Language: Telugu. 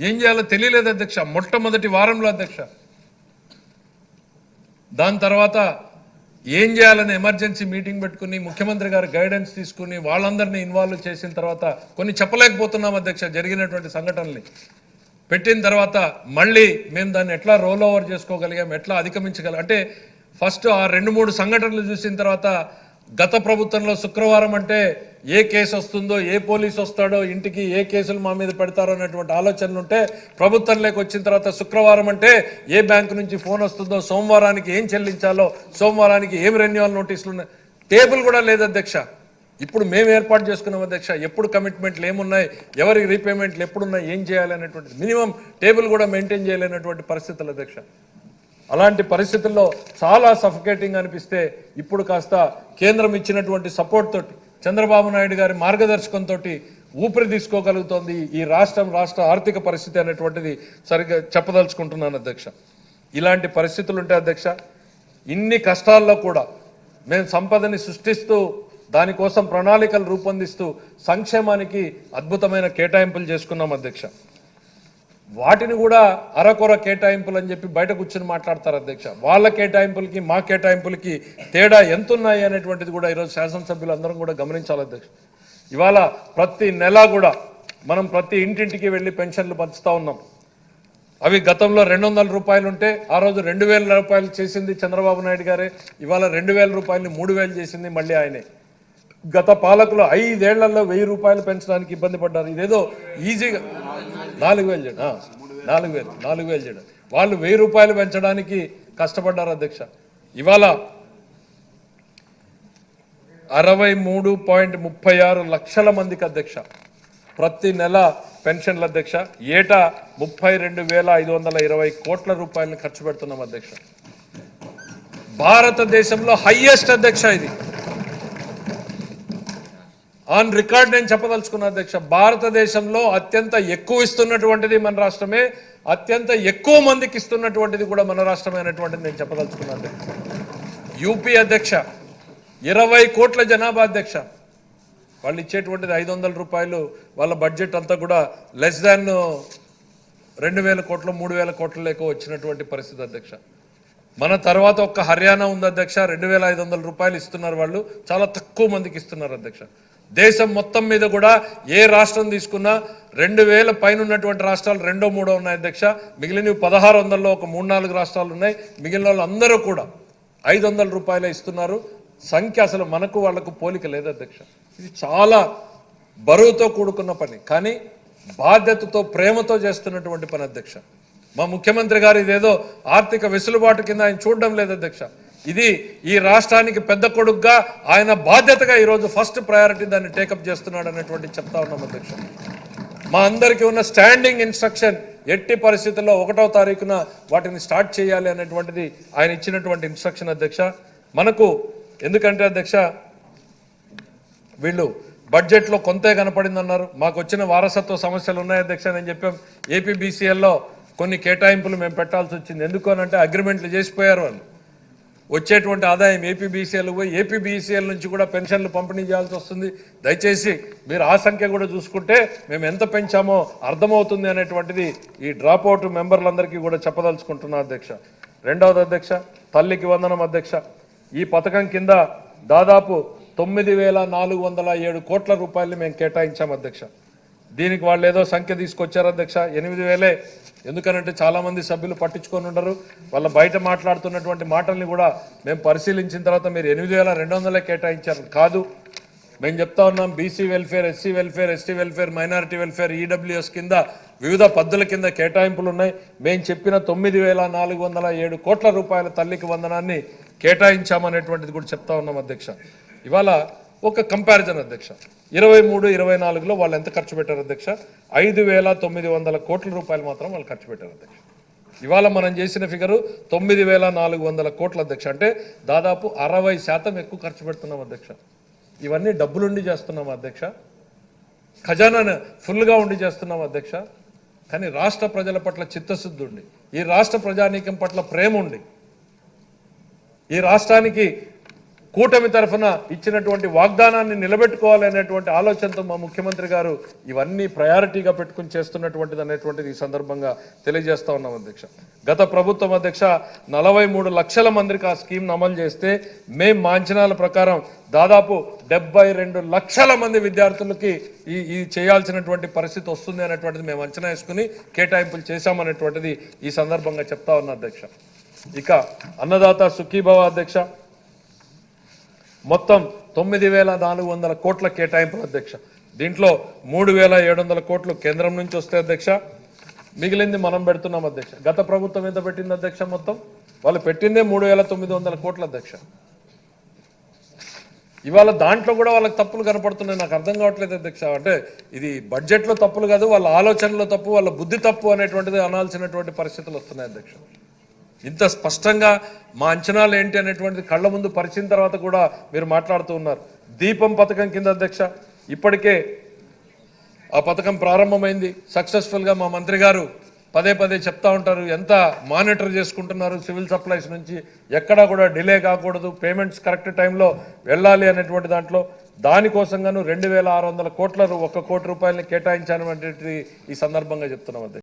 ఏం చేయాలో తెలియలేదు అధ్యక్ష. మొట్టమొదటి వారంలో అధ్యక్ష. దాని తర్వాత ఏం చేయాలని ఎమర్జెన్సీ మీటింగ్ పెట్టుకుని ముఖ్యమంత్రి గారు గైడెన్స్ తీసుకుని వాళ్ళందరినీ ఇన్వాల్వ్ చేసిన తర్వాత కొన్ని చెప్పలేకపోతున్నాం అధ్యక్ష జరిగినటువంటి సంఘటనల్ని. పెట్టిన తర్వాత మళ్ళీ మేము దాన్ని ఎట్లా రోల్ ఓవర్ చేసుకోగలిగాం ఎట్లా అధిగమించగలం అంటే ఫస్ట్ ఆ రెండు మూడు సంఘటనలు చూసిన తర్వాత గత ప్రభుత్వంలో శుక్రవారం అంటే ఏ కేసు వస్తుందో ఏ పోలీస్ వస్తాడో ఇంటికి ఏ కేసులు మా మీద పెడతారో అనేటువంటి ఆలోచనలు ఉంటే ప్రభుత్వంలోకి వచ్చిన తర్వాత శుక్రవారం అంటే ఏ బ్యాంకు నుంచి ఫోన్ వస్తుందో సోమవారానికి ఏం చెల్లించాలో సోమవారానికి ఏం రెన్యువల్ నోటీసులు ఉన్నాయి టేబుల్ కూడా లేదు అధ్యక్ష. ఇప్పుడు మేము ఏర్పాటు చేసుకున్నాం అధ్యక్ష. ఎప్పుడు కమిట్మెంట్లు ఏమున్నాయి ఎవరికి రీపేమెంట్లు ఎప్పుడున్నాయి ఏం చేయాలి అనేటువంటి మినిమం టేబుల్ కూడా మెయింటైన్ చేయలేనటువంటి పరిస్థితులు అధ్యక్ష. అలాంటి పరిస్థితుల్లో చాలా సఫకేటింగ్ అనిపిస్తే ఇప్పుడు కాస్త కేంద్రం ఇచ్చినటువంటి సపోర్ట్ తోటి చంద్రబాబు నాయుడు గారి మార్గదర్శకంతో ఊపిరి తీసుకోగలుగుతోంది ఈ రాష్ట్రం రాష్ట్ర ఆర్థిక పరిస్థితి అనేటువంటిది సరిగ్గా చెప్పదలుచుకుంటున్నాను అధ్యక్ష. ఇలాంటి పరిస్థితులు ఉంటే అధ్యక్ష ఇన్ని కష్టాల్లో కూడా మేము సంపదని సృష్టిస్తూ దానికోసం ప్రణాళికలు రూపొందిస్తూ సంక్షేమానికి అద్భుతమైన కేటాయింపులు చేసుకున్నాం అధ్యక్ష. వాటిని కూడా అరకొర కేటాయింపులు అని చెప్పి బయట కూర్చొని మాట్లాడతారు అధ్యక్ష. వాళ్ళ కేటాయింపులకి మా కేటాయింపులకి తేడా ఎంత ఉన్నాయి అనేటువంటిది కూడా ఈరోజు శాసనసభ్యులు అందరం కూడా గమనించాలి అధ్యక్ష. ఇవాళ ప్రతి నెల కూడా మనం ప్రతి ఇంటింటికి వెళ్ళి పెన్షన్లు పంచుతూ ఉన్నాం. అవి గతంలో రెండు వందల రూపాయలు ఉంటే ఆ రోజు రెండు వేల రూపాయలు చేసింది చంద్రబాబు నాయుడు గారే. ఇవాళ రెండు వేల రూపాయలని మూడు వేలు చేసింది మళ్ళీ ఆయనే. గత పాలకులు ఐదేళ్ళలో వెయ్యి రూపాయలు పెంచడానికి ఇబ్బంది పడ్డారు. ఇదేదో ఈజీగా నాలుగు వేలు చేయడం నాలుగు వేలు నాలుగు వేలు చేయడం. వాళ్ళు వెయ్యి రూపాయలు పెంచడానికి కష్టపడ్డారు అధ్యక్ష. ఇవాళ అరవై మూడు పాయింట్ ముప్పై ఆరు లక్షల మందికి అధ్యక్ష. ప్రతి నెల పెన్షన్ల అధ్యక్ష. ఏటా ముప్పై రెండు వేల ఐదు వందల ఇరవై కోట్ల రూపాయలను ఖర్చు పెడుతున్నాం అధ్యక్ష. భారతదేశంలో హయ్యెస్ట్ అధ్యక్ష ఇది. ఆన్ రికార్డ్ నేను చెప్పదలుచుకున్న అధ్యక్ష భారతదేశంలో అత్యంత ఎక్కువ ఇస్తున్నటువంటిది మన రాష్ట్రమే అత్యంత ఎక్కువ మందికి ఇస్తున్నటువంటిది కూడా మన రాష్ట్రమే అనేటువంటిది నేను చెప్పదలుచుకున్నా అధ్యక్ష. యూపీ అధ్యక్ష ఇరవై కోట్ల జనాభా అధ్యక్ష. వాళ్ళు ఇచ్చేటువంటిది ఐదు వందల రూపాయలు వాళ్ళ బడ్జెట్ అంతా కూడా లెస్ దాన్ రెండు వేల కోట్లు మూడు వేల కోట్ల లేక వచ్చినటువంటి పరిస్థితి అధ్యక్ష. మన తర్వాత ఒక్క హర్యానా ఉంది అధ్యక్ష రెండు వేల ఐదు వందల రూపాయలు ఇస్తున్నారు వాళ్ళు చాలా తక్కువ మందికి ఇస్తున్నారు అధ్యక్ష. దేశం మొత్తం మీద కూడా ఏ రాష్ట్రం తీసుకున్నా రెండు వేల పైన ఉన్నటువంటి రాష్ట్రాలు రెండో మూడో ఉన్నాయి అధ్యక్ష. మిగిలినవి పదహారు వందల్లో ఒక మూడు నాలుగు రాష్ట్రాలు ఉన్నాయి. మిగిలిన వాళ్ళు అందరూ కూడా ఐదు వందల రూపాయలు ఇస్తున్నారు. సంఖ్య అసలు మనకు వాళ్ళకు పోలిక లేదు అధ్యక్ష. ఇది చాలా బరువుతో కూడుకున్న పని. కానీ బాధ్యతతో ప్రేమతో చేస్తున్నటువంటి పని అధ్యక్ష. మా ముఖ్యమంత్రి గారు ఇదేదో ఆర్థిక వెసులుబాటు కింద ఆయన చూడడం లేదు అధ్యక్ష. ఇది ఈ రాష్ట్రానికి పెద్ద కొడుకుగా ఆయన బాధ్యతగా ఈరోజు ఫస్ట్ ప్రయారిటీ దాన్ని టేకప్ చేస్తున్నాడు అనేటువంటి చెప్తా ఉన్నాం అధ్యక్ష. మా అందరికీ ఉన్న స్టాండింగ్ ఇన్స్ట్రక్షన్ ఎట్టి పరిస్థితుల్లో ఒకటో తారీఖున వాటిని స్టార్ట్ చేయాలి అనేటువంటిది ఆయన ఇచ్చినటువంటి ఇన్స్ట్రక్షన్ అధ్యక్ష. మనకు ఎందుకంటే అధ్యక్ష వీళ్ళు బడ్జెట్లో కొంతే కనపడిందన్నారు. మాకు వచ్చిన వారసత్వ సమస్యలు ఉన్నాయి అధ్యక్ష నేను చెప్పాం. ఏపీబీసీఎల్లో కొన్ని కేటాయింపులు మేము పెట్టాల్సి వచ్చింది. ఎందుకు అనంటే అగ్రిమెంట్లు చేసిపోయారు వాళ్ళు వచ్చేటువంటి ఆదాయం ఏపీబీసీఎల్ పోయి ఏపీబీసీఎల్ నుంచి కూడా పెన్షన్లు పంపిణీ చేయాల్సి వస్తుంది. దయచేసి మీరు ఆ సంఖ్య కూడా చూసుకుంటే మేము ఎంత పెంచామో అర్థమవుతుంది అనేటువంటిది ఈ డ్రాప్ అవుట్ మెంబర్లందరికీ కూడా చెప్పదలుచుకుంటున్నా అధ్యక్ష. రెండవది అధ్యక్ష తల్లికి వందనం అధ్యక్ష. ఈ పథకం కింద దాదాపు తొమ్మిది వేల నాలుగు వందల ఏడు కోట్ల రూపాయలు మేము కేటాయించాం అధ్యక్ష. దీనికి వాళ్ళు ఏదో సంఖ్య తీసుకొచ్చారు అధ్యక్ష? ఎనిమిది వేలే. ఎందుకనంటే చాలామంది సభ్యులు పట్టించుకొని ఉండరు. వాళ్ళ బయట మాట్లాడుతున్నటువంటి మాటల్ని కూడా మేము పరిశీలించిన తర్వాత మీరు ఎనిమిది వేల రెండు వందలే కేటాయించారు. కాదు. మేము చెప్తా ఉన్నాం BC welfare SC welfare ST welfare minority welfare EWS కింద వివిధ పద్ధతుల కింద కేటాయింపులు ఉన్నాయి మేము చెప్పిన తొమ్మిది వేల నాలుగు వందల ఏడు కోట్ల రూపాయల తల్లికి వందనాన్ని కేటాయించామనేటువంటిది కూడా చెప్తా ఉన్నాం అధ్యక్ష. ఇవాళ ఒక కంపారిజన్ అధ్యక్ష. ఇరవై మూడు ఇరవై నాలుగులో వాళ్ళు ఎంత ఖర్చు పెట్టారు అధ్యక్ష? ఐదు వేల తొమ్మిది వందల కోట్ల రూపాయలు మాత్రం వాళ్ళు ఖర్చు పెట్టారు అధ్యక్ష. ఇవాళ మనం చేసిన ఫిగరు తొమ్మిది వేల నాలుగు వందల కోట్ల అధ్యక్ష. అంటే దాదాపు అరవై శాతం ఎక్కువ ఖర్చు పెడుతున్నాం అధ్యక్ష. ఇవన్నీ డబ్బులుండి చేస్తున్నాం అధ్యక్ష. ఖజానాను ఫుల్గా ఉండి చేస్తున్నాం అధ్యక్ష. కానీ రాష్ట్ర ప్రజల పట్ల చిత్తశుద్ధి ఉండి ఈ రాష్ట్ర ప్రజానీకం పట్ల ప్రేమ ఉండి ఈ రాష్ట్రానికి కూటమి తరఫున ఇచ్చినటువంటి వాగ్దానాన్ని నిలబెట్టుకోవాలి అనేటువంటి ఆలోచనతో మా ముఖ్యమంత్రి గారు ఇవన్నీ ప్రయారిటీగా పెట్టుకుని చేస్తున్నటువంటిది అనేటువంటిది ఈ సందర్భంగా తెలియజేస్తా ఉన్నాం అధ్యక్ష. గత ప్రభుత్వం అధ్యక్ష నలభై మూడు లక్షల మందికి ఆ స్కీమ్ను అమలు చేస్తే మేం మా అంచనాల ప్రకారం దాదాపు డెబ్బై రెండు లక్షల మంది విద్యార్థులకి ఈ ఈ చేయాల్సినటువంటి పరిస్థితి వస్తుంది అనేటువంటిది మేము అంచనా వేసుకుని కేటాయింపులు చేశామనేటువంటిది ఈ సందర్భంగా చెప్తా ఉన్నా అధ్యక్ష. ఇక అన్నదాత సుఖీభవ అధ్యక్ష. మొత్తం తొమ్మిది వేల నాలుగు వందల కోట్ల కేటాయింపులు అధ్యక్ష. దీంట్లో మూడు వేల ఏడు వందల కోట్లు కేంద్రం నుంచి వస్తే అధ్యక్ష. మిగిలింది మనం పెడుతున్నాం అధ్యక్ష. గత ప్రభుత్వం ఎంత పెట్టింది అధ్యక్ష మొత్తం? వాళ్ళు పెట్టిందే మూడు వేల తొమ్మిది వందల కోట్ల అధ్యక్ష. ఇవాళ దాంట్లో కూడా వాళ్ళకి తప్పులు కనపడుతున్నాయి. నాకు అర్థం కావట్లేదు అధ్యక్ష. అంటే ఇది బడ్జెట్లో తప్పులు కాదు వాళ్ళ ఆలోచనలో తప్పు వాళ్ళ బుద్ధి తప్పు అనేటువంటిది అనాల్సినటువంటి పరిస్థితులు వస్తున్నాయి అధ్యక్ష. ఇంత స్పష్టంగా మా అంచనాలు ఏంటి అనేటువంటిది కళ్ళ ముందు పరిచిన తర్వాత కూడా మీరు మాట్లాడుతూ ఉన్నారు. దీపం పథకం కింద అధ్యక్ష ఇప్పటికే ఆ పథకం ప్రారంభమైంది. సక్సెస్ఫుల్గా మా మంత్రి గారు పదే పదే చెప్తా ఉంటారు ఎంత మానిటర్ చేసుకుంటున్నారు సివిల్ సప్లైస్ నుంచి ఎక్కడా కూడా డిలే కాకూడదు పేమెంట్స్ కరెక్ట్ టైంలో వెళ్ళాలి అనేటువంటి దాంట్లో. దానికోసంగాను రెండు వేల ఆరు వందల కోట్ల ఒక ఒక్క కోటి రూపాయలని కేటాయించాను అనేటువంటి ఈ సందర్భంగా చెప్తున్నాం అధ్యక్ష.